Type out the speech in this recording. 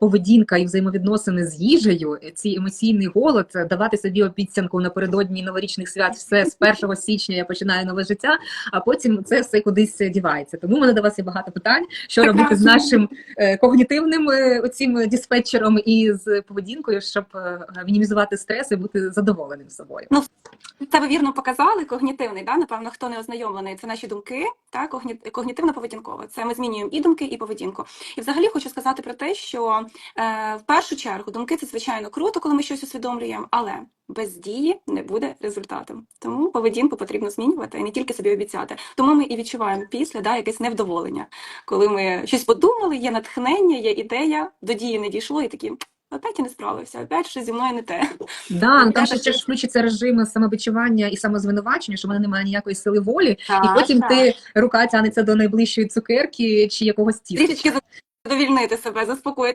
поведінка і взаємовідносини з їжею, ці емоційний голод, давати собі обіцянку напередодні новорічних свят, все з 1 січня я починаю нове життя, а потім це все кудись дівається. Тому в мене до вас є багато питань, що Прекрасно. робити з нашим е, когнітивним е, оцім диспетчером і з поведінкою, щоб е, мінімізувати стрес і бути задоволеним собою. Це ви вірно показали. Когнітивний, да? напевно, хто не ознайомлений, це наші думки, та когні- когнітивно-поведінкове. Це ми змінюємо і думки, і поведінку. І взагалі хочу сказати про те, що е, в першу чергу думки це звичайно круто, коли ми щось усвідомлюємо, але без дії не буде результату. Тому поведінку потрібно змінювати і не тільки собі обіцяти. Тому ми і відчуваємо після да, якесь невдоволення, коли ми щось подумали, є натхнення, є ідея, до дії не дійшло, і такі. Опять я не справився, опять щось зі мною не те. Да, ну, там Я ще, так ж включиться режим самобичування і самозвинувачення, що в мене немає ніякої сили волі, і потім так. ти рука тянеться до найближчої цукерки чи якогось тіста. трішечки задовільнити себе, заспокоїти